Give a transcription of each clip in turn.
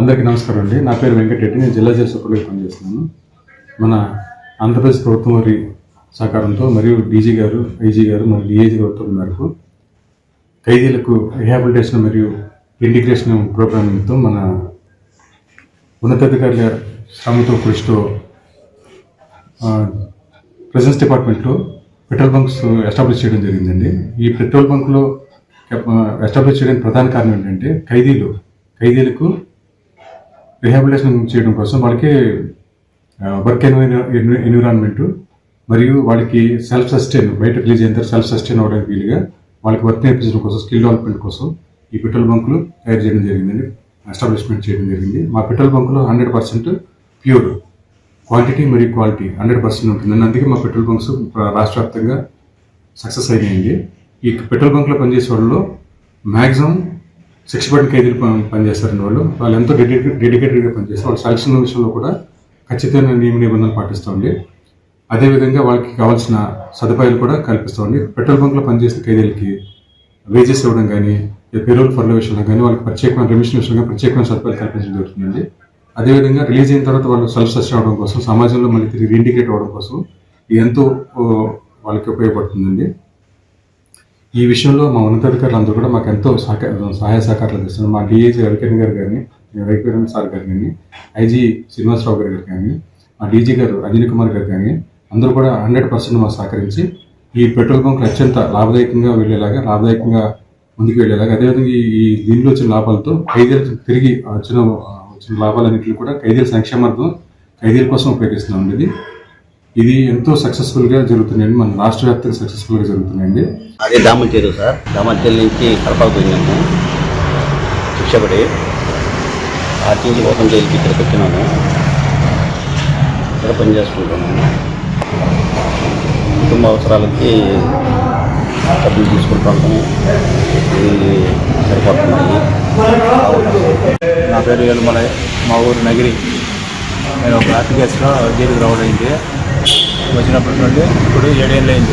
అందరికీ నమస్కారం అండి. నా పేరు వెంకటరెడ్డి. నేను జిల్లా జైలు సూపర్గా పనిచేస్తున్నాను. మన ఆంధ్రప్రదేశ్ ప్రభుత్వం వారి సహకారంతో మరియు డీజీ గారు ఐజీ గారు మరియు డిఐజీ గారితో మేరకు ఖైదీలకు రిహాబిలిటేషన్ మరియు ఇంటిగ్రేషన్ ప్రోగ్రామ్తో మన ఉన్నతాధికారుల శ్రమతో కృషితో ప్రెజెన్స్ డిపార్ట్మెంట్లో పెట్రోల్ బంక్స్ ఎస్టాబ్లిష్ చేయడం జరిగిందండి. ఈ పెట్రోల్ బంక్లో ఎస్టాబ్లిష్ చేయడానికి ప్రధాన కారణం ఏంటంటే ఖైదీలు ఖైదీలకు రిహాబిలిటేషన్ చేయడం కోసం వాళ్ళకి వర్క్ ఎన్విరాన్మెంట్ మరియు వాళ్ళకి సెల్ఫ్ సస్టైన్ బయట రిలీజ్ అయిన సెల్ఫ్ సస్టైన్ అవడానికి వీలుగా వాళ్ళకి వర్క్ నేర్పించడం కోసం స్కిల్ డెవలప్మెంట్ కోసం ఈ పెట్రోల్ బంకులు తయారు చేయడం జరిగిందండి. ఎస్టాబ్లిష్మెంట్ చేయడం జరిగింది. మా పెట్రోల్ బంకులో హండ్రెడ్ పర్సెంట్ ప్యూర్ క్వాంటిటీ మరియు క్వాలిటీ హండ్రెడ్ పర్సెంట్ ఉంటుందండి అందుకే మా పెట్రోల్ బంక్స్ రాష్ట్ర వ్యాప్తంగా సక్సెస్ అయినాయండి. ఈ పెట్రోల్ బంక్లో పనిచేసే వాళ్ళలో మ్యాక్సిమం సిక్స్ పడిన ఖైదీలు పని- పనిచేస్తారండి వాళ్ళు? వాళ్ళు ఎంతో డెడికేటెడ్ డెడికేటెడ్గా పనిచేస్తారు వాళ్ళు సెలక్షన్ విషయంలో కూడా ఖచ్చితమైన నియమ నిబంధనలు పాటిస్తామండి అదేవిధంగా వాళ్ళకి కావాల్సిన సదుపాయాలు కూడా కల్పిస్తామండి పెట్రోల్ బంక్లో పనిచేసిన ఖైదీలకి వేజెస్ ఇవ్వడం కానీ పేరోల్ ఫర్ల విషయంలో కానీ వాళ్ళకి ప్రత్యేకమైన రెమిషన్ విషయంలో కానీ ప్రత్యేకమైన సదుపాయాలు కల్పించడం జరుగుతుందండి అదేవిధంగా రిలీజ్ అయిన తర్వాత వాళ్ళు సెల్ఫ్ సస్టైన్ అవడం కోసం సమాజంలో మళ్ళీ తిరిగి రీఇంటిగ్రేట్ అవ్వడం కోసం ఇది ఎంతో వాళ్ళకి ఉపయోగపడుతుందండి. ఈ విషయంలో మా ఉన్నతాధికారులు అందరూ కూడా మాకు ఎంతో సహకార సహాయ సహకారాలు అందిస్తున్నారు మా డిఏజీ రవికిరణ్ గారు కానీ రవికిరణ్ సార్ గారు కానీ ఐజీ శ్రీనివాసరావు గారు గారు కానీ మా డీజీ గారు అనిల్ కుమార్ గారు కానీ అందరూ కూడా హండ్రెడ్ పర్సెంట్ మాకు సహకరించి ఈ పెట్రోల్ బంకులు అత్యంత లాభదాయకంగా వెళ్ళేలాగా లాభదాయకంగా ముందుకు వెళ్ళేలాగా అదేవిధంగా ఈ- ఈ దీనిలో వచ్చిన లాభాలతో ఖైదీలకు తిరిగి వచ్చిన వచ్చిన లాభాలన్నింటినీ కూడా ఖైదీల సంక్షేమార్థం ఖైదీల కోసం ఉపయోగిస్తున్నాం ఇది ఇది ఎంతో సక్సెస్ఫుల్గా జరుగుతున్నాయండి. మన రాష్ట్ర వ్యాప్తంగా సక్సెస్ఫుల్గా జరుగుతున్నాయండి. అదే దామలచేరు సార్. దామలచేరు నుంచి కడపకు పోయినాము. శిక్షపడి ఆర్టీ నుంచి ఓపెన్ జైలుకి ఇక్కడికి వచ్చినాము. ఇక్కడ పని చేసుకుంటున్నాము. కుటుంబ అవసరాలకి డబ్బులు తీసుకుంటాము ఇది సరిపోతున్నాయి. నా పేరు ఏలుమలై. మా ఊరు నగిరి. నేను ఒక ఆర్టీ కేసులో జైలుకి రావడం అయింది. వచ్చినప్పటి నుండి ఇప్పుడు ఏడేళ్ళు అయింది.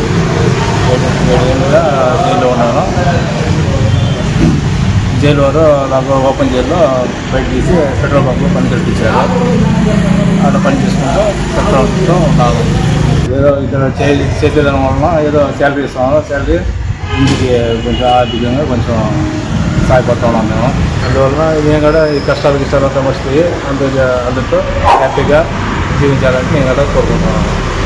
ఏడేళ్ళుగా జైల్లో ఉన్నాను. జైలు వారు నాకు ఓపెన్ జైల్లో బయట తీసి పెట్రోల్ బంక్లో పని కల్పించారు. అక్కడ పని చేసుకుంటూ పెట్రోల్తో ఉన్నాను. ఏదో ఇక్కడ చే- చేసేదాని వలన ఏదో శాలరీ ఇస్తున్నాను. శాలరీ ఇంటికి కొంచెం ఆర్థికంగా కొంచెం సాయపడతా ఉన్నాం మేము. అందువలన మేము కూడా ఈ కష్టాలు గిష్టాలు అంతా మర్చిపోయి అందరితో హ్యాపీగా జీవించాలని నేను కూడా కోరుకుంటున్నాను